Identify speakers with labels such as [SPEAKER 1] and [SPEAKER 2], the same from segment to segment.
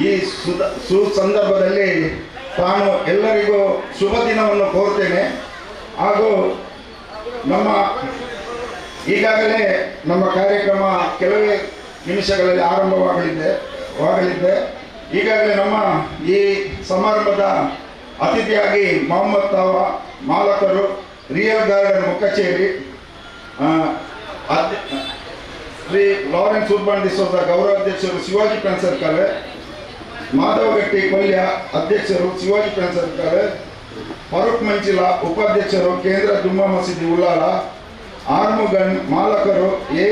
[SPEAKER 1] ಈ ಸುದ ಸುಸಂದರ್ಭದಲ್ಲಿ ತಾನು ಎಲ್ಲರಿಗೂ ಶುಭ ದಿನವನ್ನು ಕೋರ್ತೇನೆ. ಹಾಗೂ ನಮ್ಮ ಈಗಾಗಲೇ ನಮ್ಮ ಕಾರ್ಯಕ್ರಮ ಕೆಲವೇ ನಿಮಿಷಗಳಲ್ಲಿ ಆರಂಭವಾಗಲಿದೆ, ವಾಗಲಿದೆ. ಈಗಾಗಲೇ ನಮ್ಮ ಈ ಸಮಾರಂಭದ ಅತಿಥಿಯಾಗಿ ಮೊಹಮ್ಮದ್ ತಾವ ಮಾಲಕರು, ರಿಯಲ್ ಗಾರ್ಡನ್ ಮುಖಚೇರಿ ಶ್ರೀ ಲಾರೆನ್ಸ್ ಉರ್ಬಾನ್ ಗೌರವಾಧ್ಯಕ್ಷರು ಶಿವಾಜಿ ಪೆನ್ ಸರ್ಕಲ್ ಮಾಧವಗಟ್ಟಿ ಕೊಲ್ಯ ಅಧ್ಯಕ್ಷರು, ಶಿವಾಜಿ ಪೆನ್ ಸರ್ಕಲ್ ಫರೂಕ್ ಮಂಚಿಲ ಉಪಾಧ್ಯಕ್ಷರು, ಕೇಂದ್ರ ಜುಮ್ಮಾ ಮಸೀದಿ Ullal ಆರ್ಮುಗನ್ ಮಾಲಕರು, A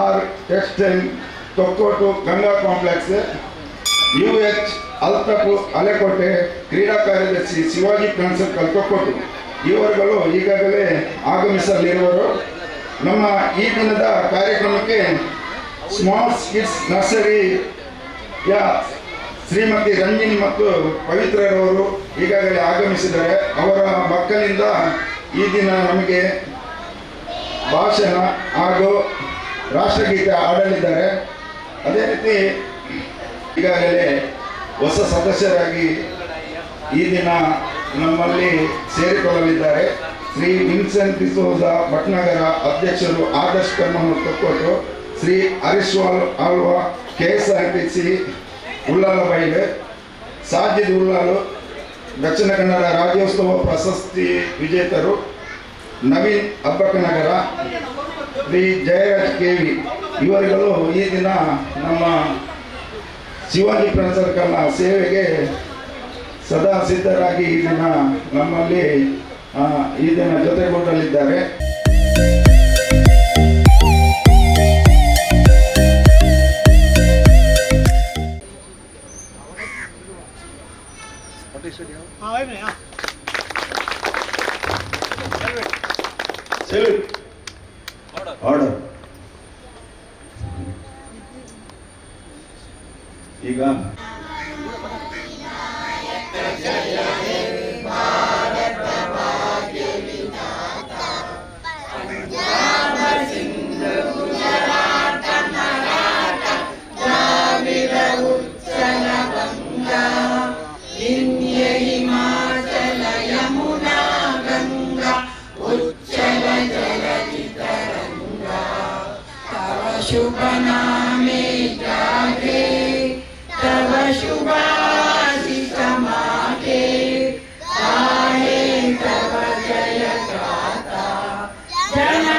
[SPEAKER 1] R textile Thokkottu Ganga complex, U H ಅಲ್ತಪು ಅಲೆಕೋಟೆ, ಕ್ರೀಡಾ ಕಾರ್ಯದರ್ಶಿ ಶಿವಾಜಿ ಪೆನ್ ಸರ್ಕಲ್ ತೊಕ್ಕೋಟು. ಇವರುಗಳು ಈಗಾಗಲೇ ಆಗಮಿಸಲಿರುವರು. ನಮ್ಮ ಈ ದಿನದ ಕಾರ್ಯಕ್ರಮಕ್ಕೆ ಸ್ಮಾಲ್ ನರ್ಸರಿ ಯಾ ಶ್ರೀಮತಿ ರಂಜಿನಿ ಮತ್ತು ಪವಿತ್ರರವರು ಈಗಾಗಲೇ ಆಗಮಿಸಿದ್ದಾರೆ ಅವರ ಮಕ್ಕಳಿಂದ ಈ ದಿನ ನಮಗೆ ಭಾಷಣ ಹಾಗೂ ರಾಷ್ಟ್ರಗೀತೆ ಆಡಲಿದ್ದಾರೆ. ಅದೇ ರೀತಿ ಈಗಾಗಲೇ ಹೊಸ ಸದಸ್ಯರಾಗಿ ಈ ದಿನ ನಮ್ಮಲ್ಲಿ ಸೇರಿಕೊಳ್ಳಲಿದ್ದಾರೆ. ಶ್ರೀ ವಿನ್ಸೆಂಟ್ ಡಿಸೋಜ ಭಟ್ನಗರ ಅಧ್ಯಕ್ಷರು ಆದರ್ಶ್ ಕರ್ಮವನ್ನು ತಕ್ಕೊಟ್ಟು Shri Harish Alva K S R T C Ullal ಬಾಯಿಲೆ Sajid Ullal Dakshina Kannada Rajyotsava ಪ್ರಶಸ್ತಿ ವಿಜೇತರು, ನವೀನ್ ಅಬ್ಬಕ್ಕನಗರ, ಶ್ರೀ ಜಯರಾಜ್ ಕೆವಿ ಇವರುಗಳು ಈ ದಿನ ನಮ್ಮ ಶಿವಾಜಿ ಸರ್ಕಲ್ನ ಸೇವೆಗೆ ಸದಾ ಸಿದ್ಧರಾಗಿ ಈ ದಿನ ನಮ್ಮಲ್ಲಿ ಈ ದಿನ ಜೊತೆಗೂಡಲಿದ್ದಾರೆ
[SPEAKER 2] studio. Ah, over now. Salute.
[SPEAKER 1] Order. Order. Yeah.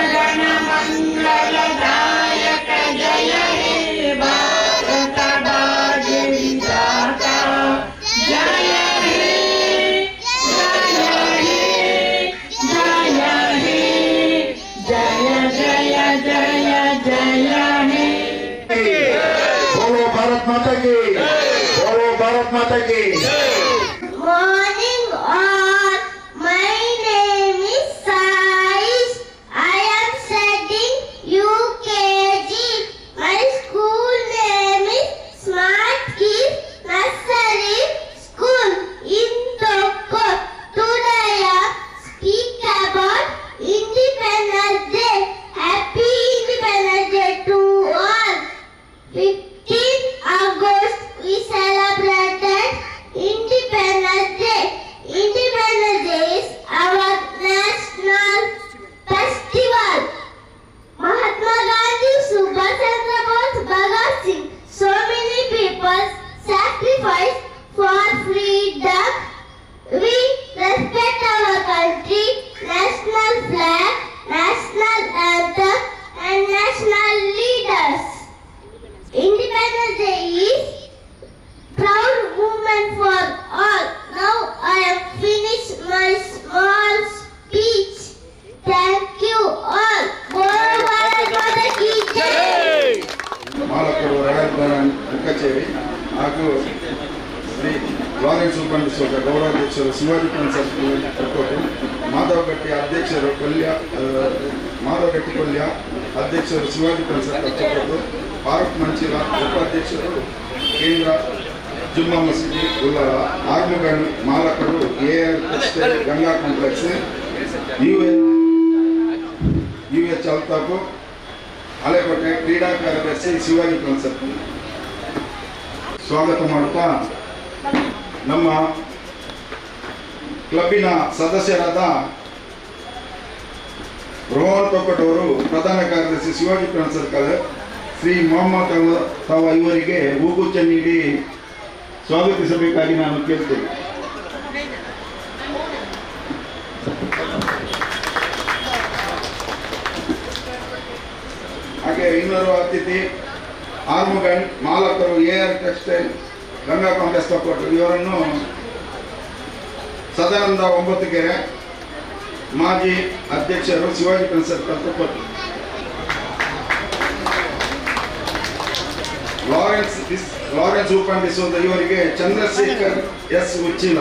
[SPEAKER 1] ಹಾಗೂ ಶ್ರೀ ಲಾರೆನ್ಸ್ ಉಪಂಡಿಸುವ ಗೌರವಾಧ್ಯಕ್ಷರು ಶಿವಾಜಿ ಪೆನ್ ಸರ್ಕಲ್ ಕೊಟ್ಟು ಮಾಧವಗಟ್ಟಿ ಅಧ್ಯಕ್ಷರು ಕೊಲ್ಯ ಮಾಧವಗಟ್ಟಿ ಕೊಲ್ಯ ಅಧ್ಯಕ್ಷರು ಶಿವಾಜಿ ಪೆನ್ ಕಟ್ಟೋಟು ಕೊಟ್ಟು ಫಾರೂಕ್ ಮಂಚಿಲ ಉಪಾಧ್ಯಕ್ಷರು ಕೇಂದ್ರ ಜುಮ್ಮಾ ಮಸೀದಿ ಉಲ್ಲಾರ ಆರ್ಮುಗನ್ ಮಾಲಕರು A R R textile Ganga complex U U H ಅಲ್ತಾಫು Halekote ಕ್ರೀಡಾ ಕಾರ್ಯದರ್ಶಿ ಶಿವಾಜಿ ಕನ್ಸರ್ಟ್ ಸ್ವಾಗತ ಮಾಡುತ್ತಾ ನಮ್ಮ ಕ್ಲಬ್ಬಿನ ಸದಸ್ಯರಾದ ರೋಹನ್ ತೊಕ್ಕಟ್ ಅವರು ಪ್ರಧಾನ ಕಾರ್ಯದರ್ಶಿ ಶಿವಾಜಿ ಸರ್ಕಲ್, ಶ್ರೀ ಮೊಹಮ್ಮದ್ ತಾವ ಇವರಿಗೆ ಹೂಗುಚ್ಚ ನೀಡಿ ಸ್ವಾಗತಿಸಬೇಕಾಗಿ ನಾನು ಕೇಳ್ತೇನೆ. ಹಾಗೆ ಇನ್ನೋರ್ವ ಅತಿಥಿ ಆರ್ಮುಗನ್ ಮಾಲಕರು A R textile Ganga Congress ಕೊಟ್ಟರು ಇವರನ್ನು ಸದಾನಂದ ಒಂಬತ್ತು ಕೆರೆ ಮಾಜಿ ಅಧ್ಯಕ್ಷರು ಶಿವಾಜಿ ಸರ್ಕಲ್ ಕೊಟ್ಟರು. ಲಾರೆನ್ಸ್ ಲಾರೆನ್ಸ್ ಉಪನ್ ಡಿಸೋದ ಇವರಿಗೆ ಚಂದ್ರಶೇಖರ್ ಎಸ್ ಉಚ್ಚಿಲ,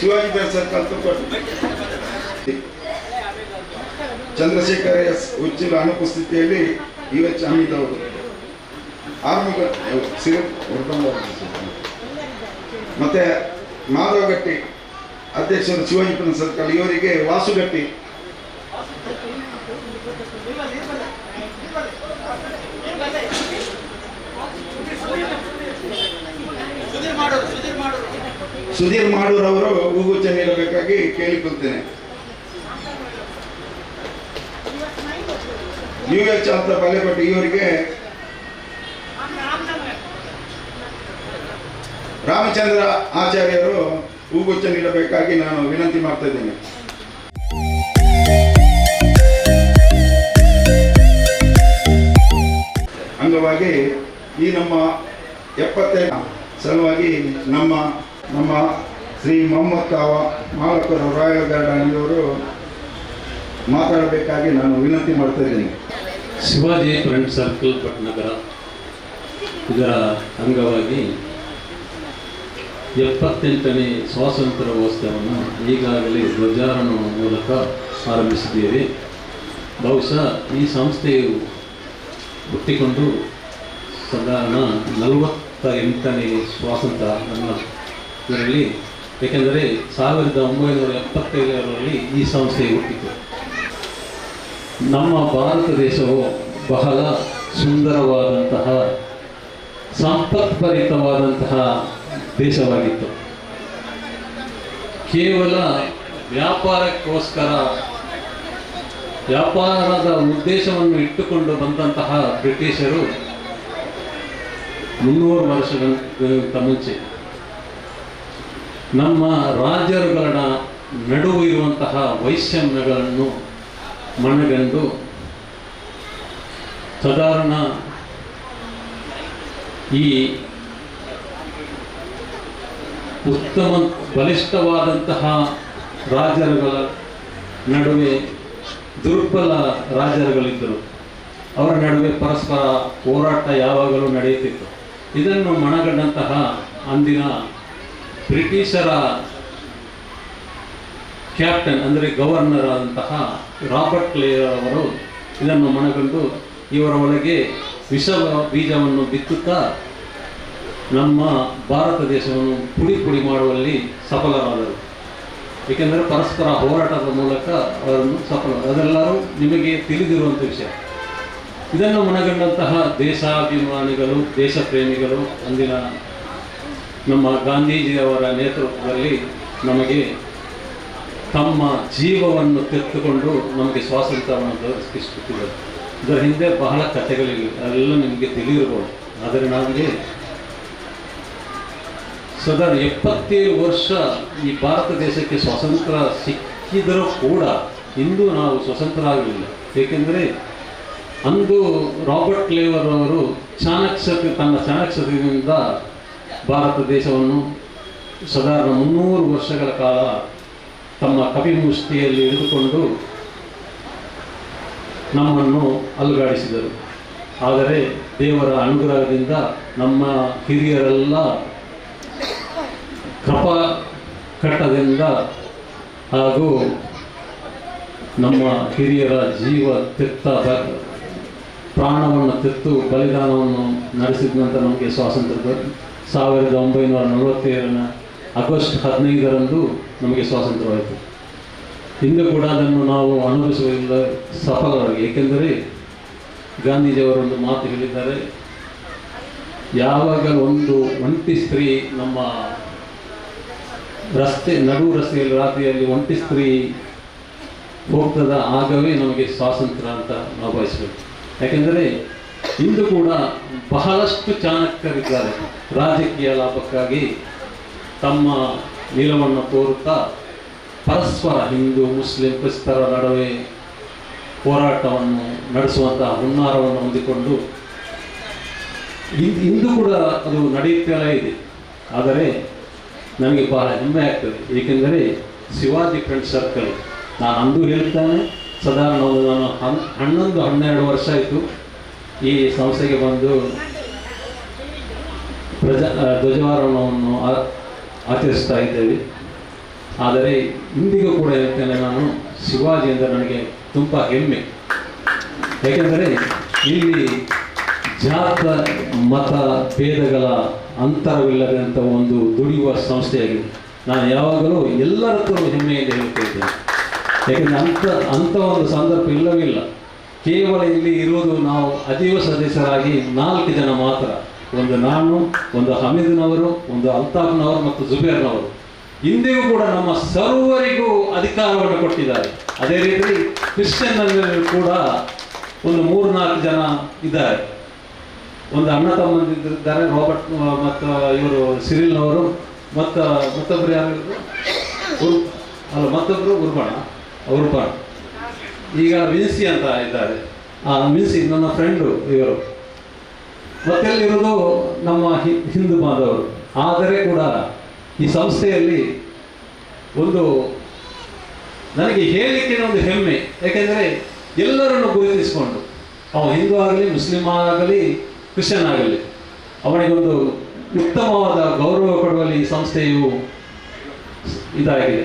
[SPEAKER 1] ಶಿವಾಜಿ ಸರ್ಕಲ್ ಕೊಟ್ಟರು. ಚಂದ್ರಶೇಖರ್ ಎಸ್ ಉಚ್ಚಿಲ ಅನುಪಸ್ಥಿತಿಯಲ್ಲಿ ಇವತ್ತು ಅವರು. ಆರ್ಮುಗ ಸಿರಿ? ಮತ್ತೆ ಮಾಧವಗಟ್ಟಿ, ಅಧ್ಯಕ್ಷರು ಶಿವಾಜಿ ಸರ್ಕಲ್, ಇವರಿಗೆ ವಾಸುಗಟ್ಟಿ. ಸುಧೀರ್ ಮಾಡೂರ್ ಅವರು ಹೂಗುಚ್ಚ ನೀಡಬೇಕಾಗಿ ಕೇಳಿಕೊಳ್ತೇನೆ ಯು ಎಚ್ ಅಂತ ಬಲೆಪಟ್ಟು ಇವರಿಗೆ ರಾಮಚಂದ್ರ ಆಚಾರ್ಯರು ಹೂಗುಚ್ಚ ನೀಡಬೇಕಾಗಿ ನಾನು ವಿನಂತಿ ಮಾಡ್ತಾ ಇದ್ದೇನೆ. ಅಂಗವಾಗಿ ಈ ನಮ್ಮ ಎಪ್ಪತ್ತೈದು ಸಲುವಾಗಿ ನಮ್ಮ ನಮ್ಮ ಶ್ರೀ ಮೊಹಮ್ಮದ್ ಕಾವ ಮಾಲಕರು ರಾಯಲ್ ಗಾರ್ಡನ್ ಇವರು ಮಾತಾಡಬೇಕಾಗಿ ನಾನು ವಿನಂತಿ ಮಾಡ್ತಾ ಇದ್ದೀನಿ.
[SPEAKER 3] ಶಿವಾಜಿ ಫ್ರೆಂಡ್ ಸರ್ಕಲ್ ಪಟ್ನಗರ ಇದರ ಅಂಗವಾಗಿ ಎಪ್ಪತ್ತೆಂಟನೇ ಸ್ವಾತಂತ್ರ್ಯೋತ್ಸವವನ್ನು ಈಗಾಗಲೇ ಧ್ವಜಾರೋಹಣ ಮೂಲಕ ಆರಂಭಿಸಿದ್ದೀರಿ. ಬಹುಶಃ ಈ ಸಂಸ್ಥೆಯು ಹುಟ್ಟಿಕೊಂಡು ಸಾಧಾರಣ ನಲವತ್ತ ಎಂಟನೇ ಸ್ವಾತಂತ್ರ್ಯ ನಮ್ಮ ಇದರಲ್ಲಿ ಏಕೆಂದರೆ ಸಾವಿರದ ಒಂಬೈನೂರ ಎಪ್ಪತ್ತೈದರಲ್ಲಿ ಈ ಸಂಸ್ಥೆ ಹುಟ್ಟಿತು. ನಮ್ಮ ಭಾರತ ದೇಶವು ಬಹಳ ಸುಂದರವಾದಂತಹ, ಸಂಪತ್ಭರಿತವಾದಂತಹ ದೇಶವಾಗಿತ್ತು. ಕೇವಲ ವ್ಯಾಪಾರಕ್ಕೋಸ್ಕರ ವ್ಯಾಪಾರದ ಉದ್ದೇಶವನ್ನು ಇಟ್ಟುಕೊಂಡು ಬಂದಂತಹ ಬ್ರಿಟಿಷರು ಮುನ್ನೂರು ವರ್ಷಗಳಿಗಿಂತ ಮುಂಚೆ ನಮ್ಮ ರಾಜರುಗಳ ನಡುವೆ ಇರುವಂತಹ ವೈಷಮ್ಯಗಳನ್ನು ಮನಗಂಡು ಸಾಧಾರಣ ಈ ಉತ್ತಮ ಬಲಿಷ್ಠವಾದಂತಹ ರಾಜರುಗಳ ನಡುವೆ ದುರ್ಬಲ ರಾಜರುಗಳಿದ್ದರು. ಅವರ ನಡುವೆ ಪರಸ್ಪರ ಹೋರಾಟ ಯಾವಾಗಲೂ ನಡೆಯುತ್ತಿತ್ತು. ಇದನ್ನು ಮನಗಂಡಂತಹ ಅಂದಿನ ಬ್ರಿಟಿಷರ ಕ್ಯಾಪ್ಟನ್, ಅಂದರೆ ಗವರ್ನರ್ ಆದಂತಹ ರಾಬರ್ಟ್ ಕ್ಲೇಯರ್ ಅವರು ಇದನ್ನು ಮನಗಂಡು ಇವರ ಒಳಗೆ ವಿಷ ಬೀಜವನ್ನು ಬಿತ್ತುತ್ತಾ ನಮ್ಮ ಭಾರತ ದೇಶವನ್ನು ಪುಡಿ ಪುಡಿ ಮಾಡುವಲ್ಲಿ ಸಫಲರಾದರು. ಏಕೆಂದರೆ ಪರಸ್ಪರ ಹೋರಾಟದ ಮೂಲಕ ಅವರನ್ನು ಸಫಲ ಅದೆಲ್ಲರೂ ನಿಮಗೆ ತಿಳಿದಿರುವಂಥ ವಿಷಯ. ಇದನ್ನು ಮನಗಂಡಂತಹ ದೇಶಾಭಿಮಾನಿಗಳು ದೇಶ ಪ್ರೇಮಿಗಳು ಅಂದಿನ ನಮ್ಮ ಗಾಂಧೀಜಿಯವರ ನೇತೃತ್ವದಲ್ಲಿ ನಮಗೆ ತಮ್ಮ ಜೀವವನ್ನು ತೆತ್ತುಕೊಂಡು ನಮಗೆ ಸ್ವಾತಂತ್ರ್ಯವನ್ನು ದೊರಕಿಸುತ್ತಿದ್ದರು. ಇದರ ಹಿಂದೆ ಬಹಳ ಕಥೆಗಳಿವೆ ಅದೆಲ್ಲ ನಿಮಗೆ ತಿಳಿದಿರಬಹುದು ಆದರೆ ನಮಗೆ ಸದಾ ಎಪ್ಪತ್ತೇಳು ವರ್ಷ ಈ ಭಾರತ ದೇಶಕ್ಕೆ ಸ್ವಾತಂತ್ರ್ಯ ಸಿಕ್ಕಿದರೂ ಕೂಡ ಇಂದು ನಾವು ಸ್ವತಂತ್ರ ಆಗಲಿಲ್ಲ ಏಕೆಂದರೆ ಅಂದು ರಾಬರ್ಟ್ ಕ್ಲೇವರ್ ಅವರು ಚಾಣಕ್ಷತೆ ತನ್ನ ಚಾಣಕ್ಷತೆಯಿಂದ ಭಾರತ ದೇಶವನ್ನು ಸಾಧಾರಣ ಮುನ್ನೂರು ವರ್ಷಗಳ ಕಾಲ ತಮ್ಮ ಕಪಿಮುಷ್ಟಿಯಲ್ಲಿ ಹಿಡಿದುಕೊಂಡು ನಮ್ಮನ್ನು ಅಲುಗಾಡಿಸಿದರು. ಆದರೆ ದೇವರ ಅನುಗ್ರಹದಿಂದ ನಮ್ಮ ಹಿರಿಯರೆಲ್ಲ ಕಪ ಕಟ್ಟದಿಂದ ಹಾಗೂ ನಮ್ಮ ಹಿರಿಯರ ಜೀವ ತೆತ್ತ ಪ್ರಾಣವನ್ನು ತೆತ್ತು ಬಲಿದಾನವನ್ನು ನಡೆಸಿದ ನಂತರ ನಮಗೆ ಸ್ವಾತಂತ್ರ್ಯ ದೊರೆ- ಸಾವಿರದ ಒಂಬೈನೂರ ನಲವತ್ತೇಳನ ಆಗಸ್ಟ್ ಹದಿನೈದರಂದು ನಮಗೆ ಸ್ವಾತಂತ್ರ್ಯವಾಯಿತು. ಇಂದು ಕೂಡ ಅದನ್ನು ನಾವು ಅನುಭವಿಸುವುದಿಲ್ಲ ಸಫಲವಾಗಿ. ಏಕೆಂದರೆ ಗಾಂಧೀಜಿಯವರೊಂದು ಮಾತು ಹೇಳಿದ್ದಾರೆ, ಯಾವಾಗ ಒಂದು ಒಂಟಿ ಸ್ತ್ರೀ ನಮ್ಮ ರಸ್ತೆ, ನಡು ರಸ್ತೆಯಲ್ಲಿ, ರಾತ್ರಿಯಲ್ಲಿ ಒಂಟಿ ಸ್ತ್ರೀ ಹೋಗ್ತದ ಆಗವೇ ನಮಗೆ ಸ್ವಾತಂತ್ರ್ಯ ಅಂತ ನಾವು ಬಯಸಬೇಕು ಯಾಕೆಂದರೆ ಇಂದು ಕೂಡ ಬಹಳಷ್ಟು ಚಾಣಕ್ಯರಿದ್ದಾರೆ. ರಾಜಕೀಯ ಲಾಭಕ್ಕಾಗಿ ತಮ್ಮ ನಿಲುವನ್ನು ತೋರುತ್ತಾ ಪರಸ್ಪರ ಹಿಂದೂ, ಮುಸ್ಲಿಂ, ಕ್ರಿಸ್ತರ ನಡುವೆ ಹೋರಾಟವನ್ನು ನಡೆಸುವಂತಹ ಹುನ್ನಾರವನ್ನು ಹೊಂದಿಕೊಂಡು ಇಂದು ಕೂಡ ಅದು ನಡೆಯುತ್ತಲೇ ಇದೆ. ಆದರೆ ನನಗೆ ಬಹಳ ಹೆಮ್ಮೆ ಆಗ್ತದೆ. ಏಕೆಂದರೆ ಶಿವಾಜಿ ಫ್ರೆಂಡ್ ಸರ್ಕಲ್ ನಾನು ಅಂದು ಹೇಳ್ತಾನೆ ಸಾಧಾರಣ ಒಂದು ನಾನು ಹನ್, ಹನ್ನೊಂದು ಹನ್ನೆರಡು ವರ್ಷ ಆಯಿತು ಈ ಸಂಸ್ಥೆಗೆ ಬಂದು ಪ್ರಜಾ ಧ್ವಜಾರೋಹಣವನ್ನು ಆಚರಿಸ್ತಾ ಇದ್ದೇವೆ. ಆದರೆ ಇಂದಿಗೂ ಕೂಡ ಹೇಳ್ತೇನೆ ನಾನು, ಶಿವಾಜಿ ಅಂದರೆ ನನಗೆ ತುಂಬ ಹೆಮ್ಮೆ. ಏಕೆಂದರೆ ಇಲ್ಲಿ ಜಾತ, ಮತ, ಭೇದಗಳ ಅಂತರವಿಲ್ಲದಂಥ ಒಂದು ದುಡಿಯುವ ಸಂಸ್ಥೆಯಾಗಿದೆ. ನಾನು ಯಾವಾಗಲೂ ಎಲ್ಲರ ಹೆಮ್ಮೆಯಿಂದ ಹೇಳ್ಕೊಳ್ತೇನೆ ಯಾಕೆಂದರೆ ಅಂಥ ಅಂಥ ಒಂದು ಸಂದರ್ಭ ಇಲ್ಲವಿಲ್ಲ. ಕೇವಲ ಇಲ್ಲಿ ಇರುವುದು ನಾವು ಅಜೀವ ಸದಸ್ಯರಾಗಿ ನಾಲ್ಕು ಜನ ಮಾತ್ರ. ಒಂದು ನಾನು, ಒಂದು ಹಮೀದ್ನವರು, ಒಂದು ಅಲ್ತಾಫ್ನವರು ಮತ್ತು ಜುಬೇರ್ನವರು. ಇಂದಿಗೂ ಕೂಡ ನಮ್ಮ ಸರ್ವರಿಗೂ ಅಧಿಕಾರವನ್ನು ಕೊಟ್ಟಿದ್ದಾರೆ. ಅದೇ ರೀತಿ ಕ್ರಿಶ್ಚಿಯನ್ನಲ್ಲಿ ಕೂಡ ಒಂದು ಮೂರು ನಾಲ್ಕು ಜನ ಇದ್ದಾರೆ. ಒಂದು ಅಣ್ಣ ತಮ್ಮಂದಿದ್ದಾರೆ ರಾಬರ್ಟ್ ಮತ್ತು ಇವರು ಸಿರಿಲ್ನವರು ಮತ್ತು ಮತ್ತೊಬ್ಬರು ಯಾರು? ಉರ್, ಅಲ್ಲ ಮತ್ತೊಬ್ಬರು ಉರ್ಬಣ ಉರ್ಬಣ. ಈಗ ವಿನ್ಸಿ ಅಂತ ಇದ್ದಾರೆ. ಆ ವಿನ್ಸಿ ನನ್ನ ಫ್ರೆಂಡು ಇವರು. ಮತ್ತೆಲ್ಲಿರೋದು ನಮ್ಮ ಹಿ- ಹಿಂದೂ ಬಾಂಧವರು ಆದರೆ ಕೂಡ ಈ ಸಂಸ್ಥೆಯಲ್ಲಿ ಒಂದು ನನಗೆ ಹೇಳಲಿಕ್ಕೆ ಒಂದು ಹೆಮ್ಮೆ. ಯಾಕೆಂದರೆ ಎಲ್ಲರನ್ನು ಗುರುತಿಸಿಕೊಂಡು, ಅವ ಹಿಂದೂ ಆಗಲಿ ಮುಸ್ಲಿಮ್ ಆಗಲಿ ಕ್ರಿಶ್ಚಿಯನ್ ಆಗಲಿ ಅವನಿಗೊಂದು ಉತ್ತಮವಾದ ಗೌರವ ಕೊಡುವಲ್ಲಿ ಈ ಸಂಸ್ಥೆಯು ಇದಾಗಿದೆ.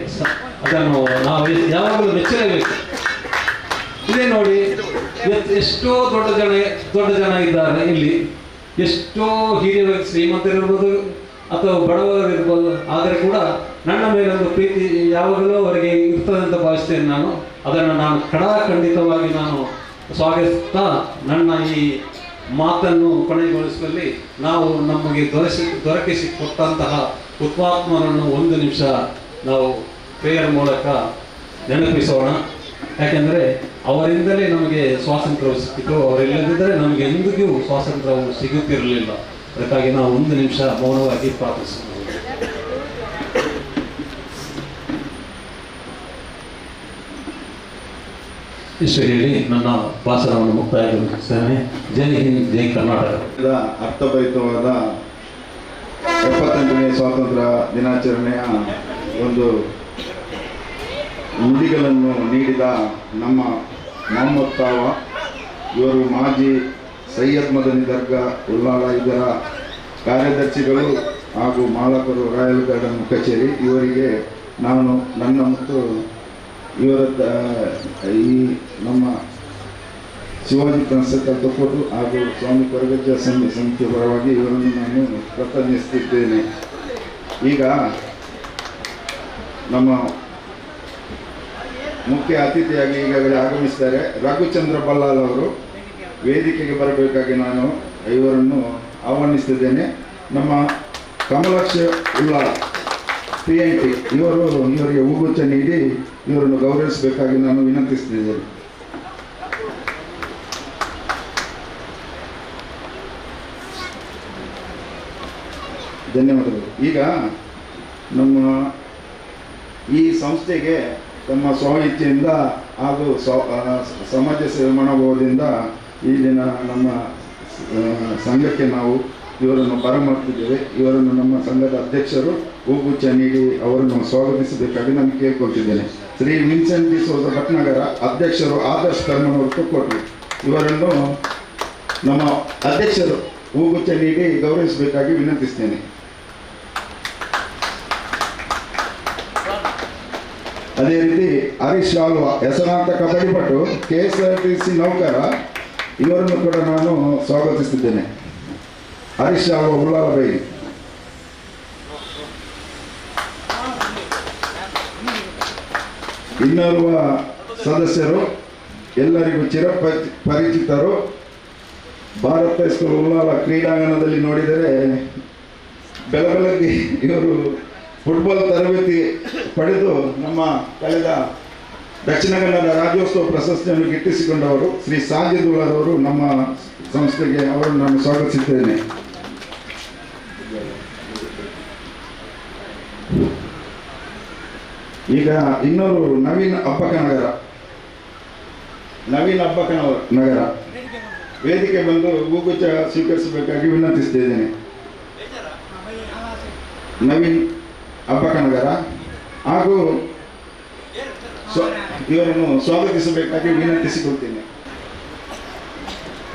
[SPEAKER 3] ಅದನ್ನು ನಾವು ಯಾವಾಗಲೂ ಮೆಚ್ಚಲೇಬೇಕು. ಇದೇ ನೋಡಿ ಎಷ್ಟೋ ದೊಡ್ಡ ಜನ ದೊಡ್ಡ ಜನ ಇದ್ದಾರೆ ಇಲ್ಲಿ. ಎಷ್ಟೋ ಹಿರಿಯ ವ್ಯಕ್ತಿ ಶ್ರೀಮಂತರಿರ್ಬೋದು ಅಥವಾ ಬಡವರಿರ್ಬೋದು. ಆದರೆ ಕೂಡ ನನ್ನ ಮೇಲೆ ಒಂದು ಪ್ರೀತಿ ಯಾವಾಗಲೂ ಅವರಿಗೆ ಇರ್ತದೆ ಅಂತ ಭಾವಿಸ್ತೇನೆ ನಾನು. ಅದನ್ನು ನಾನು ಖಡಾಖಂಡಿತವಾಗಿ ನಾನು ಸ್ವಾಗತಿಸ್ತಾ ನನ್ನ ಈ ಮಾತನ್ನು ಕೊನೆಗೊಳಿಸುವಲ್ಲಿ ನಾವು ನಮಗೆ ದೊರೆಸಿ ದೊರಕಿಸಿ ಕೊಟ್ಟಂತಹ ಹುತಾತ್ಮರನ್ನು ಒಂದು ನಿಮಿಷ ನಾವು ಪ್ರೇಯರ್ ಮೂಲಕ ನೆನಪಿಸೋಣ. ಯಾಕೆಂದರೆ ಅವರಿಂದಲೇ ನಮಗೆ ಸ್ವಾತಂತ್ರ್ಯವು ಸಿಕ್ಕಿತು, ಅವರಿಲ್ಲದಿದ್ದರೆ ನಮಗೆ ಎಂದಿಗೂ ಸ್ವಾತಂತ್ರ್ಯವು ಸಿಗುತ್ತಿರಲಿಲ್ಲ. ಅದಕ್ಕಾಗಿ ನಾವು ಒಂದು ನಿಮಿಷ ಮೌನವಾಗಿ ಪ್ರಾರ್ಥಿಸಬಹುದು ಇಷ್ಟು ಹೇಳಿ ನನ್ನ ಭಾಷಣವನ್ನು ಮುಕ್ತಾಯಗೊಳಿಸುತ್ತೇನೆ. ಜೈ ಹಿಂದ್, ಜೈ ಕರ್ನಾಟಕ.
[SPEAKER 1] ಅರ್ಥಭರಿತವಾದ ಎಪ್ಪತ್ತೆಂಟನೇ ಸ್ವಾತಂತ್ರ್ಯ ದಿನಾಚರಣೆಯ ಒಂದು ನುಡಿಗಳನ್ನು ನೀಡಿದ ನಮ್ಮ ಮೊಹಮ್ಮದ್ ತಾವ, ಇವರು ಮಾಜಿ ಸೈಯದ್ ಮದನಿ ದರ್ಗಾ ಉಲ್ಲಾಳ ಇದರ ಕಾರ್ಯದರ್ಶಿಗಳು ಹಾಗೂ ಮಾಲಕರು ರಾಯಲ್ ಗಾರ್ಡನ್ ಕಚೇರಿ. ಇವರಿಗೆ ನಾನು ನನ್ನ ಮತ್ತು ಇವರ ಈ ನಮ್ಮ ಶಿವಾಜಿ ಕನ್ಸಲ್ಟ್ ಕೊಟ್ಟು ಹಾಗೂ ಸ್ವಾಮಿ ಕೊರಗಜ್ಜ ಸಂಘ ಸಮಿತಿಯ ಪರವಾಗಿ ಇವರನ್ನು ನಾನು ಪ್ರತಿನಿಧಿಸುತ್ತಿದ್ದೇನೆ ಈಗ ನಮ್ಮ ಮುಖ್ಯ ಅತಿಥಿಯಾಗಿ ಈಗಾಗಲೇ ಆಗಮಿಸಿದ್ದಾರೆ ರಘುಚಂದ್ರ ಬಲ್ಲಾಲ್ ಅವರು. ವೇದಿಕೆಗೆ ಬರಬೇಕಾಗಿ ನಾನು ಇವರನ್ನು ಆಹ್ವಾನಿಸುತ್ತಿದ್ದೇನೆ. ನಮ್ಮ ಕಮಲಾಕ್ಷ ಉಲ್ಲಾಳ್ ಪಿ ಇವರು ಇವರಿಗೆ ಹೂಗುಚ್ಛ ನೀಡಿ ಇವರನ್ನು ಗೌರವಿಸಬೇಕಾಗಿ ನಾನು ವಿನಂತಿಸ್ತಿದ್ದೇನೆ. ಧನ್ಯವಾದಗಳು. ಈಗ ನಮ್ಮ ಈ ಸಂಸ್ಥೆಗೆ ತಮ್ಮ ಸ್ವಾಮಿತ್ಯದಿಂದ ಹಾಗೂ ಸಮಾಜ ಸೇವೆ ಮನೋಭಾವದಿಂದ ಈ ದಿನ ನಮ್ಮ ಸಂಘಕ್ಕೆ ನಾವು ಇವರನ್ನು ಬರಮಾಡ್ತಿದ್ದೇವೆ. ಇವರನ್ನು ನಮ್ಮ ಸಂಘದ ಅಧ್ಯಕ್ಷರು ಹೂಗುಚ್ಛ ನೀಡಿ ಅವರನ್ನು ಸ್ವಾಗತಿಸಬೇಕಾಗಿ ನಾನು ಕೇಳ್ಕೊಳ್ತಿದ್ದೇನೆ. ಶ್ರೀ ವಿನ್ಸೆಂಟ್ ಡಿಸೋದ ಭಟ್ನಗರ ಅಧ್ಯಕ್ಷರು ಆದರ್ಶ್ ಕರ್ಮನವರು ಕೊಟ್ಟರು ಇವರನ್ನು ನಮ್ಮ ಅಧ್ಯಕ್ಷರು ಹೂಗುಚ್ಛ ನೀಡಿ ಗೌರವಿಸಬೇಕಾಗಿ ವಿನಂತಿಸ್ತೇನೆ. ಅದೇ ರೀತಿ ಹರೀಶ್ ಆಲ್ವಾ ಹೆಸರಾಂತ ಕಬಡ್ಡಿ ಪಟು K S R T C ನೌಕರ, ಇವರನ್ನು ಕೂಡ ನಾನು ಸ್ವಾಗತಿಸುತ್ತಿದ್ದೇನೆ. ಹರೀಶ್ ಆಲ್ವಾ ಉಳ್ಳಾಲ ಇನ್ನೋರ್ವ ಸದಸ್ಯರು, ಎಲ್ಲರಿಗೂ ಚಿರ ಪರಿಚಿತರು, ಭಾರತ ಸ್ಕೂಲ್ ಉಳ್ಳಾಲ ಕ್ರೀಡಾಂಗಣದಲ್ಲಿ ನೋಡಿದರೆ ಬೆಳಬೆಳಗ್ಗೆ ಇವರು ಫುಟ್ಬಾಲ್ ತರಬೇತಿ ಪಡೆದು ನಮ್ಮ ಕಳೆದ ದಕ್ಷಿಣ ಕನ್ನಡ ರಾಜ್ಯೋತ್ಸವ ಪ್ರಶಸ್ತಿಯನ್ನು ಗಿಟ್ಟಿಸಿಕೊಂಡವರು ಶ್ರೀ ಸಾಜಿದುಲ್ಲರ್ ಅವರು ನಮ್ಮ ಸಂಸ್ಥೆಗೆ ಅವರನ್ನು ನಾನು ಸ್ವಾಗತಿಸಿದ್ದೇನೆ ಈಗ ಇನ್ನೊರು ನವೀನ್ ಅಬ್ಬಕ ನಗರ. ನವೀನ್ ಅಬ್ಬಕ ನಗರ. ವೇದಿಕೆ ಬಂದು ಗೂಗುಚ್ಚ ಸ್ವೀಕರಿಸಬೇಕಾಗಿ ವಿನಂತಿಸ್ತಿದ್ದೇನೆ ನವೀನ್ ಅಬ್ಬಕ ನಗರ. ಹಾಗೂ ಇವರನ್ನು ಸ್ವಾಗತಿಸಬೇಕಾಗಿ ವಿನಂತಿಸಿಕೊಳ್ತೇನೆ.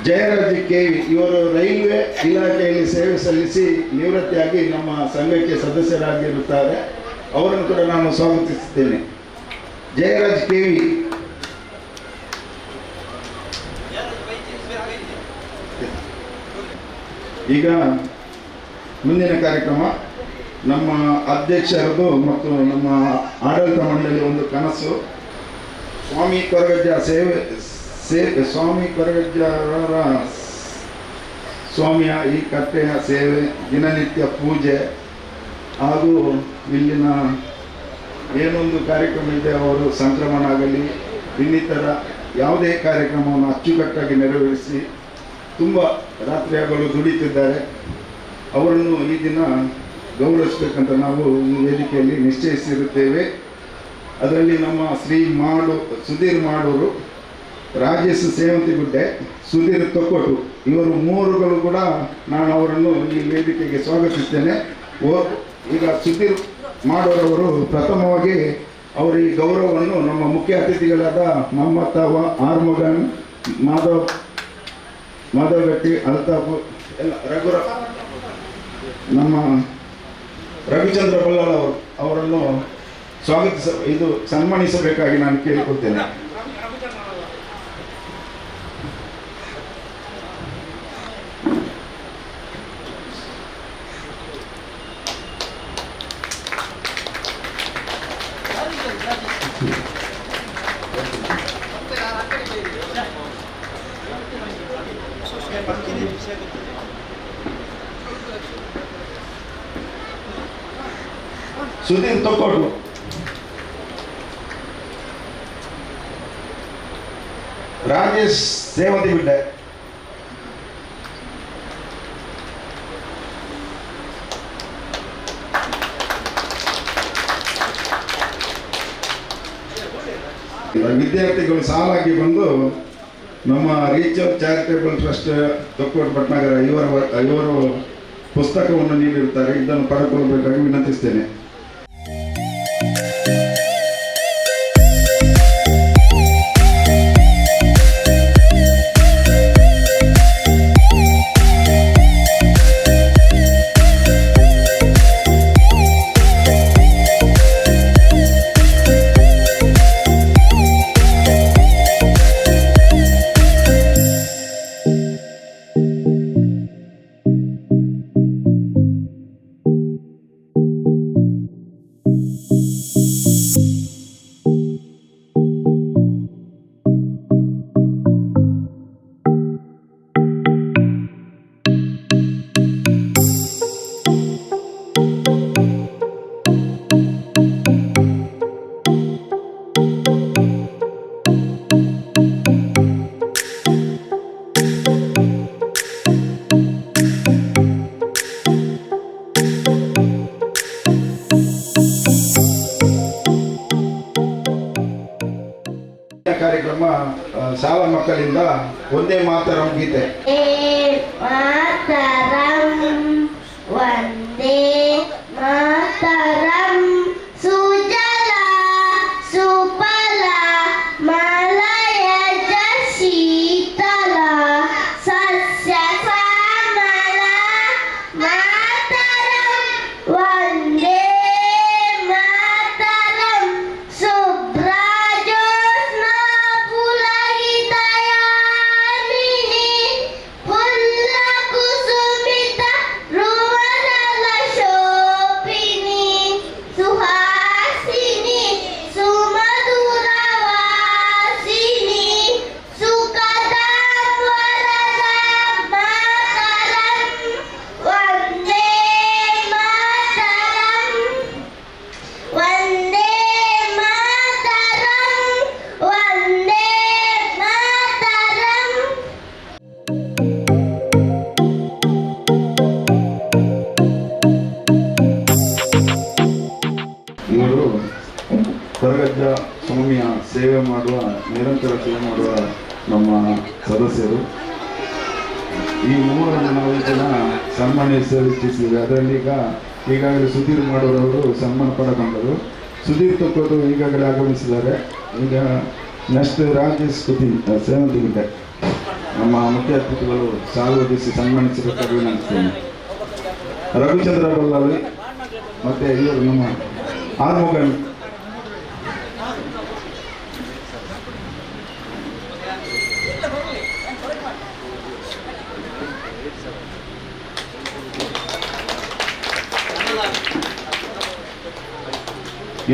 [SPEAKER 1] ಜಯರಾಜ್ ಕೆ. ಇವರು ರೈಲ್ವೆ ಇಲಾಖೆಯಲ್ಲಿ ಸೇವೆ ಸಲ್ಲಿಸಿ ನಿವೃತ್ತಿಯಾಗಿ ನಮ್ಮ ಸಂಘಕ್ಕೆ ಸದಸ್ಯರಾಗಿರುತ್ತಾರೆ. ಅವರನ್ನು ಕೂಡ ನಾನು ಸ್ವಾಗತಿಸುತ್ತೇನೆ. ಜಯರಾಜ್ ಕೆವಿ ಈಗ ಮುಂದಿನ ಕಾರ್ಯಕ್ರಮ, ನಮ್ಮ ಅಧ್ಯಕ್ಷರದು ಮತ್ತು ನಮ್ಮ ಆಡಳಿತ ಮಂಡಳಿಯ ಒಂದು ಕನಸು. ಸ್ವಾಮಿ ಕೊರಗಜ್ಜ ಸೇವೆ ಸೇವೆ ಸ್ವಾಮಿ ಕೊರಗಜ್ಜರವರ ಸ್ವಾಮಿಯ ಈ ಕಟ್ಟೆಯ ಸೇವೆ, ದಿನನಿತ್ಯ ಪೂಜೆ. ಹಾಗೂ ಇಲ್ಲಿನ ಏನೊಂದು ಕಾರ್ಯಕ್ರಮ ಇದೆ, ಅವರು ಸಂಕ್ರಮಣ ಆಗಲಿ, ಇನ್ನಿತರ ಯಾವುದೇ ಕಾರ್ಯಕ್ರಮವನ್ನು ಅಚ್ಚುಕಟ್ಟಾಗಿ ನೆರವೇರಿಸಿ ತುಂಬ ರಾತ್ರಿಯಾಗಲು ದುಡಿತಿದ್ದಾರೆ ಅವರನ್ನು ಈ ದಿನ ಗೌರವಿಸಬೇಕಂತ ನಾವು ಈ ವೇದಿಕೆಯಲ್ಲಿ ನಿಶ್ಚಯಿಸಿರುತ್ತೇವೆ. ಅದರಲ್ಲಿ ನಮ್ಮ ಶ್ರೀ ಮಾಡು, ಸುಧೀರ್ ಮಾಡೂರು, ರಾಜೇಶ್ ಸೇವಂತಿ ಗುಡ್ಡೆ, ಸುಧೀರ್ ತೊಕ್ಕೋಟು ಇವರು ಮೂರುಗಳು ಕೂಡ ನಾನು ಅವರನ್ನು ಈ ವೇದಿಕೆಗೆ ಸ್ವಾಗತಿಸ್ತೇನೆ. ಓ- ಈಗ ಸುಧೀರ್ ಮಾಡೋರವರು ಪ್ರಥಮವಾಗಿ ಅವರ ಈ ಗೌರವವನ್ನು ನಮ್ಮ ಮುಖ್ಯ ಅತಿಥಿಗಳಾದ ಮೊಹಮ್ಮದ್ ತಾವ ಆರ್ಮಗನ್, ಮಾಧವ್ ಮಾಧವ್ ಗಟ್ಟಿ ಅಲ್ತಾಫ್, ಎಲ್ಲ ರಘುರ ನಮ್ಮ ರವಿಚಂದ್ರ ಬಲ್ಲಾಳ್ ಅವರು ಅವರನ್ನು ಸ್ವಾಗತಿಸ ಇದು ಸನ್ಮಾನಿಸಬೇಕಾಗಿ ನಾನು ಕೇಳಿಕೊಳ್ತೇನೆ ಸುಧೀರ್ ತೊಕ್ಕೋಟ್ಲು ರಾಜೇಶ್ ಸೇವಂತಿ ಬಿಡ್ಡೆ ವಿದ್ಯಾರ್ಥಿಗಳು ಸಾಲಾಗಿ ಬಂದು ನಮ್ಮ reach charitable trust Thokkottu Bhatnagar ಇವರು ಇವರು ಪುಸ್ತಕವನ್ನು ನೀಡಿರುತ್ತಾರೆ. ಇದನ್ನು ಪಡೆದುಕೊಳ್ಬೇಕಾಗಿ ವಿನಂತಿಸ್ತೇನೆ. ಒಂದೇ ಮಾತರಂ ಗೀತೆ ಈಗಾಗಲೇ ಸುಧೀರ್ ಮಾಡೋರವರು ಸನ್ಮಾನ ಪಡೆಕೊಂಡರು. ಸುಧೀರ್ ತಕ್ಕೋದು ಈಗಾಗಲೇ ಆಗಮಿಸಿದ್ದಾರೆ. ಈಗ ನೆಕ್ಸ್ಟ್ ರಾಜೇಶ್ ಕುತಿ ಸೇವಂತಿಗಿದೆ ನಮ್ಮ ಮುಖ್ಯ ಅತಿಥಿಗಳು ಸಾಲೋದಿಸಿ ಸನ್ಮಾನಿಸಬೇಕಾಗಿ ವಿನಂತಿಸ್ತೇನೆ. ರವಿಚಂದ್ರ ಬಲ್ಲಾಳಿ ಮತ್ತೆ ಇವರು ನಮ್ಮ ಆರ್ಮೋಗನ್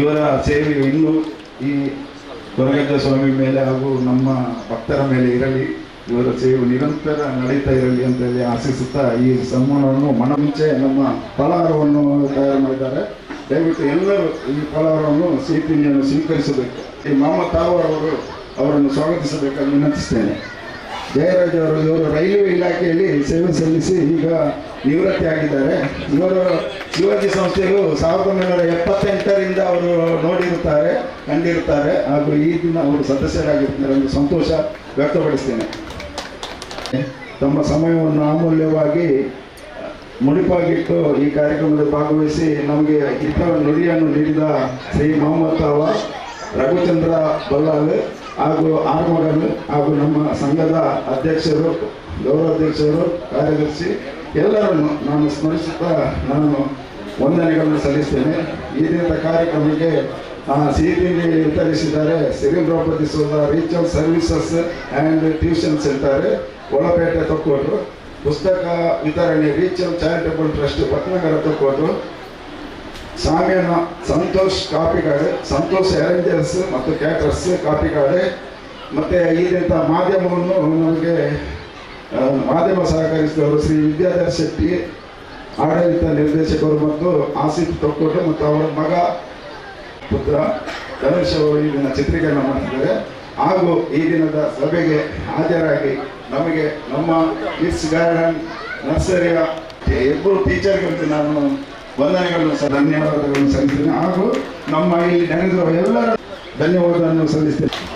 [SPEAKER 1] ಇವರ ಸೇವೆ ಇನ್ನೂ ಈ ಕೊರಗಜ್ಜ ಸ್ವಾಮಿ ಮೇಲೆ ಹಾಗೂ ನಮ್ಮ ಭಕ್ತರ ಮೇಲೆ ಇರಲಿ. ಇವರ ಸೇವೆ ನಿರಂತರ ನಡೀತಾ ಇರಲಿ ಅಂತ ಹೇಳಿ ಆಶಿಸುತ್ತಾ ಈ ಸನ್ಮಾನವನ್ನು ಮನ ಮುಂಚೆ ನಮ್ಮ ಫಲಹಾರವನ್ನು ತಯಾರು ಮಾಡಿದ್ದಾರೆ. ದಯವಿಟ್ಟು ಎಲ್ಲರೂ ಈ ಫಲಹಾರವನ್ನು ಸಿಹಿತಿಂಡಿಯನ್ನು ಸ್ವೀಕರಿಸಬೇಕು. ಈ ಮಾಮ ತಾವು ಅವರು ಅವರನ್ನು ಸ್ವಾಗತಿಸಬೇಕಾಗಿ ವಿನಂತಿಸ್ತೇನೆ. ಜಯರಾಜ್ ಅವರು ಇವರು ರೈಲ್ವೆ ಇಲಾಖೆಯಲ್ಲಿ ಸೇವೆ ಸಲ್ಲಿಸಿ ಈಗ ನಿವೃತ್ತಿ ಆಗಿದ್ದಾರೆ. ಇವರು ಶಿವಾಜಿ ಸಂಸ್ಥೆಯು ಸಾವಿರದ ಒಂಬೈನೂರ ಎಪ್ಪತ್ತೆಂಟರಿಂದ ಅವರು ನೋಡಿರುತ್ತಾರೆ, ಕಂಡಿರುತ್ತಾರೆ ಹಾಗೂ ಈ ದಿನ ಅವರು ಸದಸ್ಯರಾಗಿರ್ತಾರೆ. ಒಂದು ಸಂತೋಷ ವ್ಯಕ್ತಪಡಿಸ್ತೇನೆ. ತಮ್ಮ ಸಮಯವನ್ನು ಅಮೂಲ್ಯವಾಗಿ ಮುಡಿಪಾಗಿಟ್ಟು ಈ ಕಾರ್ಯಕ್ರಮದಲ್ಲಿ ಭಾಗವಹಿಸಿ ನಮಗೆ ಇತರ ನುಡಿಯನ್ನು ನೀಡಿದ ಶ್ರೀ ಮೊಹಮ್ಮದ್ ತಾವ, ರಘುಚಂದ್ರ ಬಲ್ಲಾಲ್ ಹಾಗೂ ಆರ್ಮಗಲ್ ಹಾಗೂ ನಮ್ಮ ಸಂಘದ ಅಧ್ಯಕ್ಷರು ಗೌರವಾಧ್ಯಕ್ಷರು ಕಾರ್ಯದರ್ಶಿ, ಎಲ್ಲರನ್ನು ನಾನು ಸ್ಮರಿಸುತ್ತಾ ನಾನು ವಂದನೆಗಳನ್ನು ಸಲ್ಲಿಸ್ತೇನೆ. ಈ ದಿನದ ಕಾರ್ಯಕ್ರಮಕ್ಕೆ ಸಿ ಸಿಹಿ ತಿಂಡಿ ವಿತರಿಸಿದ್ದಾರೆ Cyril Draupadi ಸೋದ Rachel services and tuition centre, ಒಳಪೇಟೆ ತಕ್ಕೋಟು ಪುಸ್ತಕ ವಿತರಣೆ ರೀಚಲ್ ಚಾರಿಟಬಲ್ ಟ್ರಸ್ಟ್, ಪಟ್ನಗರ ತೊಕ್ಕೋಟು ಸಾಮ್ಯನ ಸಂತೋಷ್ ಕಾಪಿಗಾಡೆ ಸಂತೋಷ್ ಅರೇಂಜರ್ಸ್ ಮತ್ತು ಕ್ಯಾಟರ್ಸ್ ಕಾಪಿಗಾಡೆ ಮತ್ತು ಈ ರೀತಿಯ ಮಾಧ್ಯಮವನ್ನು ನಮಗೆ ಮಾಧ್ಯಮ ಸಹಕರಿಸಿದವರು ಶ್ರೀ ವಿದ್ಯಾಧರ್ ಶೆಟ್ಟಿ, ಆಡಳಿತ ನಿರ್ದೇಶಕರು ಮತ್ತು ಆಸಿಫ್ ತೊಕ್ಕೋಟು ಮತ್ತು ಅವರ ಮಗ ಪುತ್ರ ಧನುಷ್ ಅವರು ಈ ದಿನ ಚಿತ್ರೀಕರಣ ಮಾಡ್ತಿದ್ದಾರೆ. ಹಾಗೂ ಈ ದಿನದ ಸಭೆಗೆ ಹಾಜರಾಗಿ ನಮಗೆ ನಮ್ಮ ಕಿಡ್ಸ್ ಗಾರ್ಡನ್ ನರ್ಸರಿಯ ಇಬ್ಬರು ಟೀಚರ್ಗಳಿಗೆ ನಾನು ವಂದನೆಗಳನ್ನು ಸಹ ಧನ್ಯವಾದಗಳನ್ನು ಸಲ್ಲಿಸ್ತೇನೆ ಹಾಗೂ ನಮ್ಮ ಇಲ್ಲಿ ನೆನೆದಿರುವ ಎಲ್ಲರ ಧನ್ಯವಾದವನ್ನು ಸಲ್ಲಿಸ್ತೇನೆ